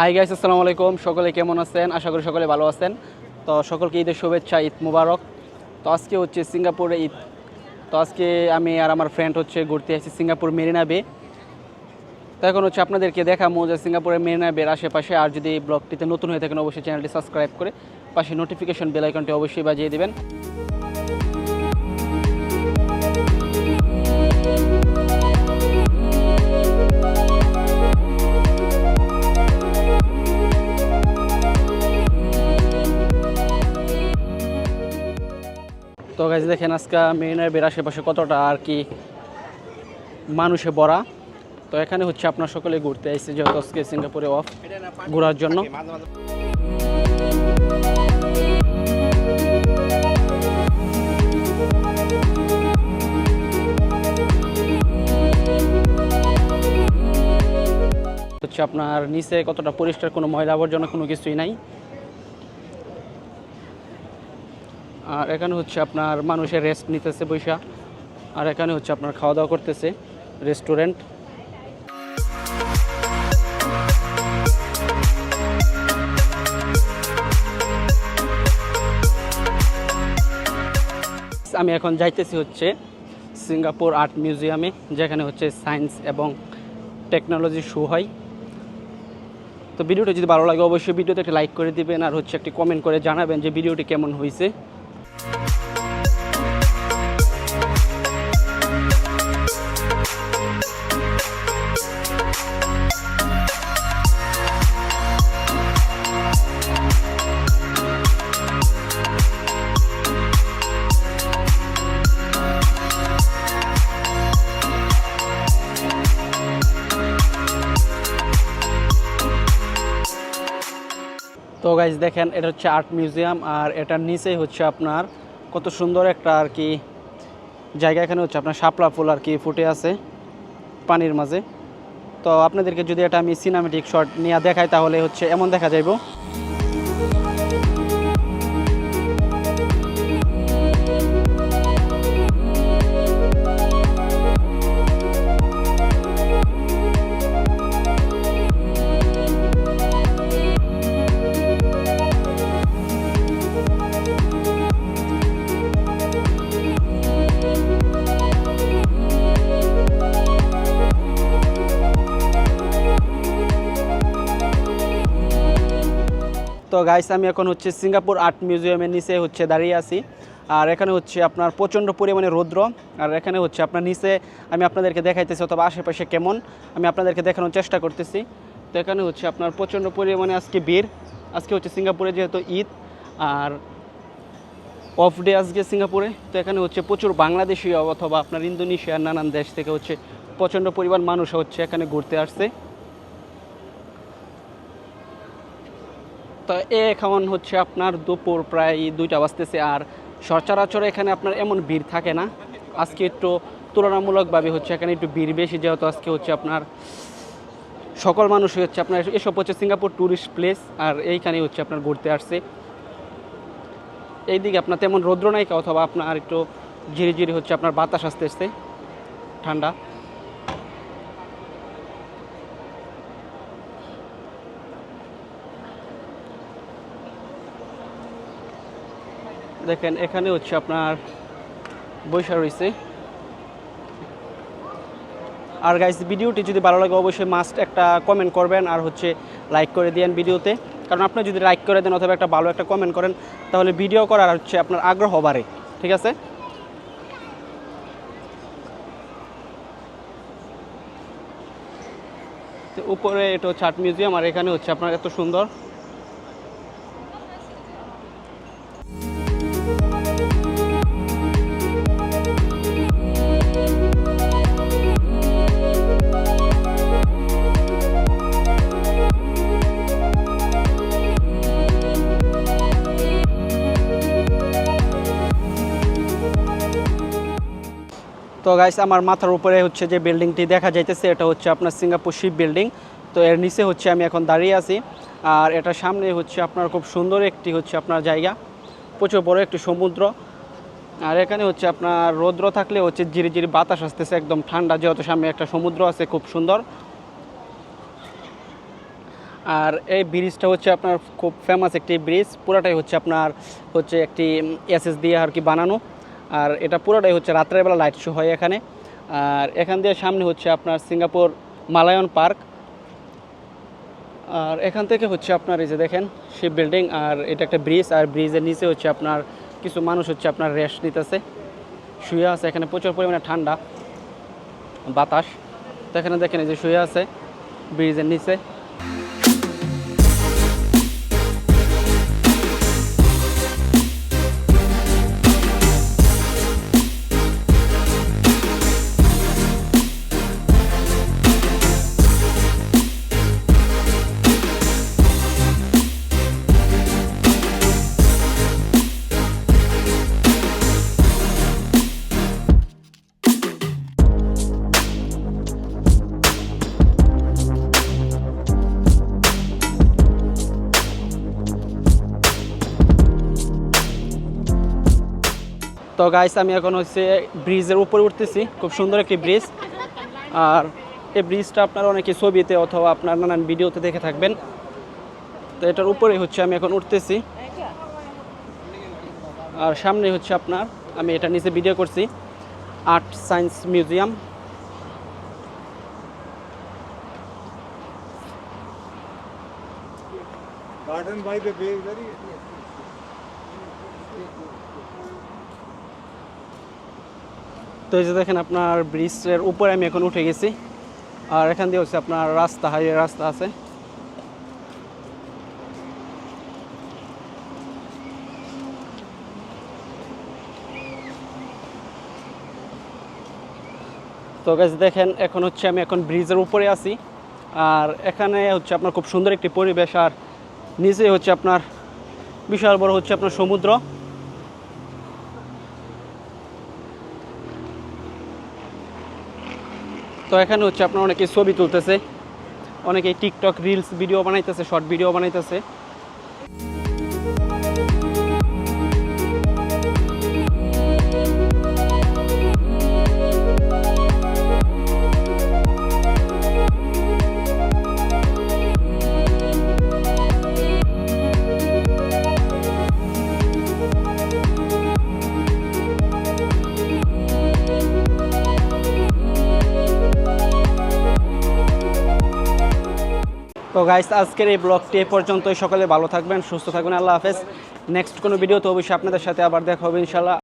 Hi guys আসসালামু আলাইকুম। সকলে কেমন আছেন? আশা করি সকলে ভালো আছেন। তো সকলকে ঈদের শুভেচ্ছা, ঈদ মুবারক। তো আজকে হচ্ছে সিঙ্গাপুরে ঈদ। তো আজকে আমি আর আমার ফ্রেন্ড হচ্ছে ঘুরতে আসছি সিঙ্গাপুর মেরিনা বে। তো এখন হচ্ছে আপনাদেরকে দেখাবো যে সিঙ্গাপুরের মেরিনা বের আশেপাশে, আর যদি ব্লগটিতে নতুন হয়ে থাকেন, অবশ্যই চ্যানেলটি সাবস্ক্রাইব করে পাশে নোটিফিকেশন বেল আইকনটি অবশ্যই বাজিয়ে দিবেন। গাছ দেখেন আজকে মেরিনার বের আশেপাশে কতটা আর কি মানুষে ভরা। তো এখানে হচ্ছে আপনার সকলে ঘুরতে আইসে যেহেতু আজকে সিঙ্গাপুরে অফ ঘোরার জন্য। হচ্ছে আপনার নিচে কতটা পরিষ্কার কোনো ময়লা আবর্জনা কোনো কিছুই নাই। আর এখানে হচ্ছে আপনার মানুষের রেস্ট নিতেছে বৈশা। আর এখানে হচ্ছে আপনার খাওয়া দাওয়া করতেছে রেস্টুরেন্ট আমি এখন যাইতেছি হচ্ছে সিঙ্গাপুর আর্ট মিউজিয়ামে যেখানে হচ্ছে সায়েন্স এবং টেকনোলজি শো হয়। তো ভিডিওটা যদি ভালো লাগে, অবশ্যই ভিডিওতে একটা লাইক করে দিবেন আর হচ্ছে একটি কমেন্ট করে জানাবেন যে ভিডিওটি কেমন হয়েছে তো গাইজ দেখেন, এটা হচ্ছে আর্ট মিউজিয়াম আর এটার নিচেই হচ্ছে আপনার কত সুন্দর একটা আর কি জায়গা। এখানে হচ্ছে আপনার শাপলা ফুল আর কি ফুটে আছে পানির মাঝে। তো আপনাদেরকে যদি এটা আমি সিনেমেটিক শট নিয়ে দেখাই, তাহলে হচ্ছে এমন দেখা যাইব। তো গাইস আমি এখন হচ্ছে সিঙ্গাপুর আর্ট মিউজিয়ামের নিচে হচ্ছে দাঁড়িয়ে আছি। আর এখানে হচ্ছে আপনার প্রচণ্ড পরিমাণে রৌদ্র। আর এখানে হচ্ছে আপনার নিচে আমি আপনাদেরকে দেখাইতেছি অথবা আশেপাশে কেমন। আমি আপনাদেরকে দেখানোর চেষ্টা করতেছি। তো এখানে হচ্ছে আপনার প্রচণ্ড পরিমাণে আজকে ভিড়। আজকে হচ্ছে সিঙ্গাপুরে যেহেতু ঈদ, আর অফ ডে আজকে সিঙ্গাপুরে। তো এখানে হচ্ছে প্রচুর বাংলাদেশি অথবা আপনার ইন্দোনেশিয়ার নানান দেশ থেকে হচ্ছে প্রচণ্ড পরিমাণ মানুষ হচ্ছে এখানে ঘুরতে আসছে। তো এখন হচ্ছে আপনার দুপুর প্রায় দুইটা বাজতেছে আর সচরাচর এখানে আপনার এমন ভিড় থাকে না। আজকে একটু তুলনামূলকভাবে হচ্ছে এখানে একটু ভিড় বেশি, যেহেতু আজকে হচ্ছে আপনার সকল মানুষ হচ্ছে আপনার এসব হচ্ছে সিঙ্গাপুর ট্যুরিস্ট প্লেস আর এইখানে হচ্ছে আপনার ঘুরতে আসছে। এইদিকে আপনার তেমন রৌদ্র নাই, অথবা আপনার একটু ঝিরিঝিরি হচ্ছে আপনার বাতাস আসতে আসতে ঠান্ডা। দেখেন, এখানে হচ্ছে আপনার বৈশা রয়েছে। আর গাইস ভিডিওটি যদি ভালো লাগে, অবশ্যই মাস্ট একটা কমেন্ট করবেন আর হচ্ছে লাইক করে দিয়েন ভিডিওতে। কারণ আপনি যদি লাইক করে দেন অথবা একটা ভালো একটা কমেন্ট করেন, তাহলে ভিডিও করার হচ্ছে আপনার আগ্রহ বাড়ে। ঠিক আছে? উপরে এটা হচ্ছে আর্ট মিউজিয়াম আর এখানে হচ্ছে আপনার এত সুন্দর তো গাইস আমার মাথার উপরে হচ্ছে যে বিল্ডিংটি দেখা যাইতেছে, এটা হচ্ছে আপনার সিঙ্গাপুর শিপ বিল্ডিং তো এর নিচে হচ্ছে আমি এখন দাঁড়িয়ে আছি। আর এটা সামনে হচ্ছে আপনার খুব সুন্দর একটি হচ্ছে আপনার জায়গা। প্রচুর বড় একটি সমুদ্র। আর এখানে হচ্ছে আপনার রৌদ্র থাকলে হচ্ছে ধীরে ধীরে বাতাস আসতেছে, একদম ঠান্ডা। যেহেতু সামনে একটা সমুদ্র আছে, খুব সুন্দর। আর এই ব্রিজটা হচ্ছে আপনার খুব ফেমাস একটি ব্রিজ পুরোটাই হচ্ছে আপনার হচ্ছে একটি এসএস দিয়ে আর কি বানানো। আর এটা পুরোটাই হচ্ছে রাত্রেবেলা লাইট শো হয় এখানে। আর এখান দিয়ে সামনে হচ্ছে আপনার সিঙ্গাপুর মালায়ন পার্ক। আর এখান থেকে হচ্ছে আপনার এই যে দেখেন শিপ বিল্ডিং আর এটা একটা ব্রিজ আর ব্রিজের নিচে হচ্ছে আপনার কিছু মানুষ হচ্ছে আপনার রেস্ট নিতেছে। শুয়ে আছে, এখানে প্রচুর পরিমাণে ঠান্ডা বাতাস। তো এখানে দেখেন এই যে শুয়ে আছে ব্রিজের নিচে। তো গাইস আমি এখন হচ্ছে ব্রিজের উপরে উঠতেছি। খুব সুন্দর একটি ব্রিজ আর এই ব্রিজটা আপনারা অনেকে ছবিতে অথবা আপনার নানান ভিডিওতে দেখে থাকবেন। তো এটার উপরে হচ্ছে আমি এখন উঠতেছি। আর সামনে হচ্ছে আপনার আমি এটা নিচে ভিডিও করছি। Art science museum Garden by the bay, very. তো এই যে দেখেন আপনার ব্রিজের উপরে আমি এখন উঠে গেছি। আর এখান দিয়ে হচ্ছে আপনার রাস্তা, হাইওয়ে রাস্তা আছে। তো গাছ দেখেন, এখন হচ্ছে আমি এখন ব্রিজের উপরে আছি। আর এখানে হচ্ছে আপনার খুব সুন্দর একটি পরিবেশ। আর নিচে হচ্ছে আপনার বিশাল বড় হচ্ছে আপনার সমুদ্র। তো এখানে হচ্ছে আপনার অনেকে ছবি তুলতেছে অনেকে টিকটক রিলস ভিডিও বানাইতেছে শর্ট ভিডিও বানাইতেছে। তো গাইস আজকের এই ব্লগটি এ পর্যন্তই। সকলে ভালো থাকবেন, সুস্থ থাকবেন, আল্লাহ হাফেজ। নেক্সট কোনো ভিডিও তো অবশ্যই আপনাদের সাথে আবার দেখা হবে ইনশাল্লাহ